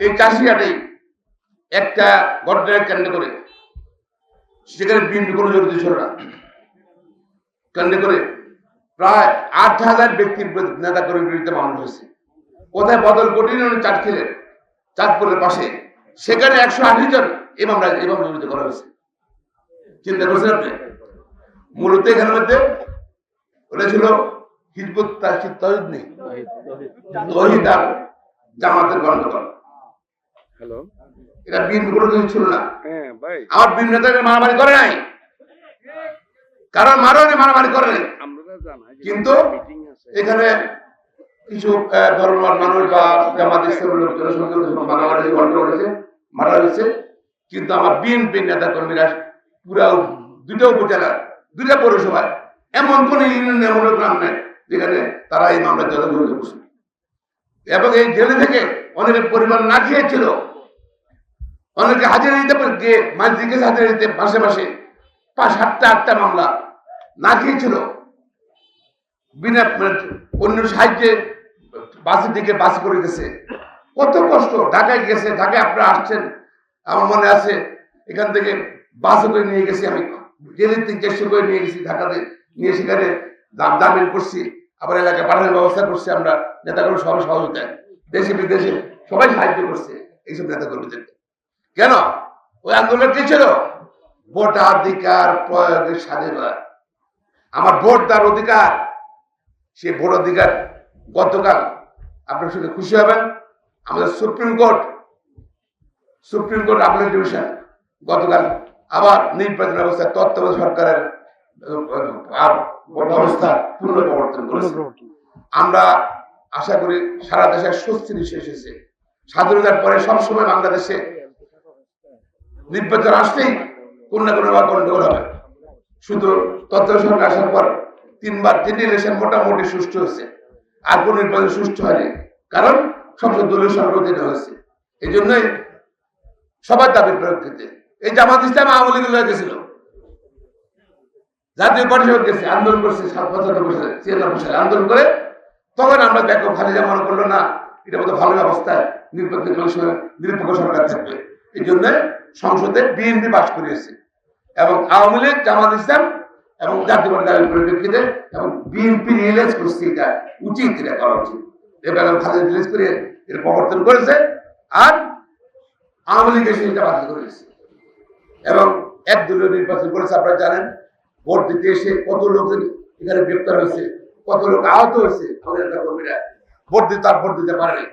এই চাষিহাটে একটা ঘটনাকে কেন্দ্র করে, সেখানে বিএনপি কোনো জড়িত ছিল না। কেন্দ্র করে প্রায় আট হাজার ব্যক্তির নেতা কর্মীর বিরুদ্ধে মামলা হয়েছে। কোথায় বদল কঠিন চাট ছিলেন চাঁদপুরের পাশে, সেখানে একশো আশি জন এই মামলা এই মামলা জড়িত করা হয়েছে। চিন্তা করছেন আপনি? মূলত এখানে মধ্যে ওটা ছিল হিজবুত তাহিদ নেই? তহিদ আর জামাতের গণ্ডগোল। হ্যালো এটা বিএনপি ছিল না। হ্যাঁ ভাই। আমার বিএনপি মারামারি করে নাই। কারণ মারণে মারামারি করে নাই? কিন্তু এখানে কিছু ধর্মের মানুষ বা জামাত ইসলামের লোকজনের সঙ্গে মারামারি গন্ডগোল হয়েছে মারা হয়েছে। কিন্তু আমার বিএনপি নেতা কর্মীরা পুরা দুটো উপজেলা দুটা পৌরসভায় এমন কোন ইউনিয়ন এমন গ্রাম নেই যেখানে তারা এই মামলার জন্য এবং এই জেলে থেকে অনেকের পরিমাণ না খেয়েছিল। অনেকে হাজিরা দিতে পারে- গিয়ে মাঝ দিকে হাজিরা দিতে পাশে পাশে পাঁচ, সাতটা, আটটা মামলা না খেয়েছিল। বিনা অন্য সাহায্যে বাসের দিকে বাস করে গেছে। কত কষ্ট, ঢাকায় গেছে, ঢাকায় আপনারা আসছেন, আমার মনে আছে, এখান থেকে বাসে করে নিয়ে গেছি আমি। জেলের তিন চারশো করে নিয়ে গেছি ঢাকাতে। নিয়ে সেখানে দাম দামিল করছি, আবার এলাকায় পাঠানোর ব্যবস্থা করছি আমরা নেতাগুলো সবাই সহযোগিতায়। দেশে বিদেশে সবাই সাহায্য করছে, এইসব নেতা কর্মীদেরকে কেন? ওই আন্দোলন কি ছিল? ভোটাধিকার প্রয়োগের স্বাধীনতা। আমার ভোট দেওয়ার অধিকার সে ভোট অধিকার গতকাল আপনার শুনে খুশি হবেন। আমাদের সুপ্রিম কোর্ট সুপ্রিম কোর্ট আপনার ডিভিশন গতকাল আবার নির্বাচন ব্যবস্থা তত্ত্বাবধায়ক সরকারের ব্যবস্থা পুনঃপ্রবর্তন করেছে। আমরা আশা করি সারা দেশে স্বস্তি নিঃশ্বাস এসেছে স্বাধীনতার পরে সবসময় বাংলাদেশে নির্বাচন আসলেই কোন না কোনো বা গন্ডগোল হবে। শুধু তথ্য সরকার আসার পর তিনবার তিন ইলেকশন মোটামুটি সুষ্ঠু হয়েছে। আর কোন নির্বাচন সুষ্ঠু হয়নি। কারণ সংসদ দলীয় সরকার অধীনে হয়েছে। এই জন্যই সবার দাবির প্রেক্ষিতে এই জামাত ইসলাম আওয়ামী লীগ লয়ে গেছিল জাতীয় পরিষদ গেছে, আন্দোলন করছে সাত পঁচাত্তর সালে ছিয়ানব্বই সালে আন্দোলন করে, তখন আমরা দেখো খালিজা মনে করল না, এটা মতো ভালো নিরপেক্ষ নিরপেক্ষ- নিরপেক্ষ সরকার থাকবে। এই জন্য সংসদে বিএনপি পাশ করিয়েছে। এবং আওয়ামী লীগ, জামাত ইসলাম এবং জাতীয় দাবির পরিপ্রেক্ষিতে এবং বিএনপি রিয়েলাইজ করছে এটা। উচিত এটা করা উচিত। এবার খালেদা রিলিজ করে এর প্রবর্তন করেছে আর আওয়ামী লীগ এসে এটা বাতিল করেছে। এবং এক দলীয় নির্বাচন করেছে, আপনারা জানেন। ভোট দিতে এসে কত লোকজন এখানে গ্রেপ্তার হয়েছে, কত লোক আহত হয়েছে, আমাদের নেতা কর্মীরা ভোট দিতে আর ভোট দিতে পারেনি।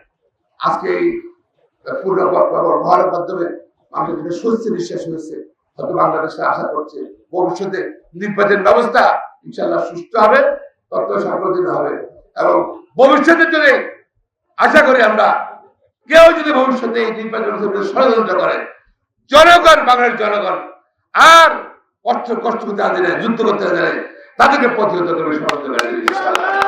আজকে এই পূর্ণ ব্যবহারের মাধ্যমে নিঃশ্বাস হয়েছে। হয়তো বাংলাদেশে আশা করছে, ভবিষ্যতে নির্বাচন ব্যবস্থা ইনশাল্লাহ সুস্থ হবে সংগঠিত হবে। এবং ভবিষ্যতের জন্য আশা করি আমরা কেউ যদি ভবিষ্যতে এই নির্বাচন ষড়যন্ত্র করে, জনগণ, বাংলার জনগণ, আর কষ্ট কষ্ট করতে দিলে, যুদ্ধ করতে তাদেরকে প্রতিহত করবে ষড়যন্ত্র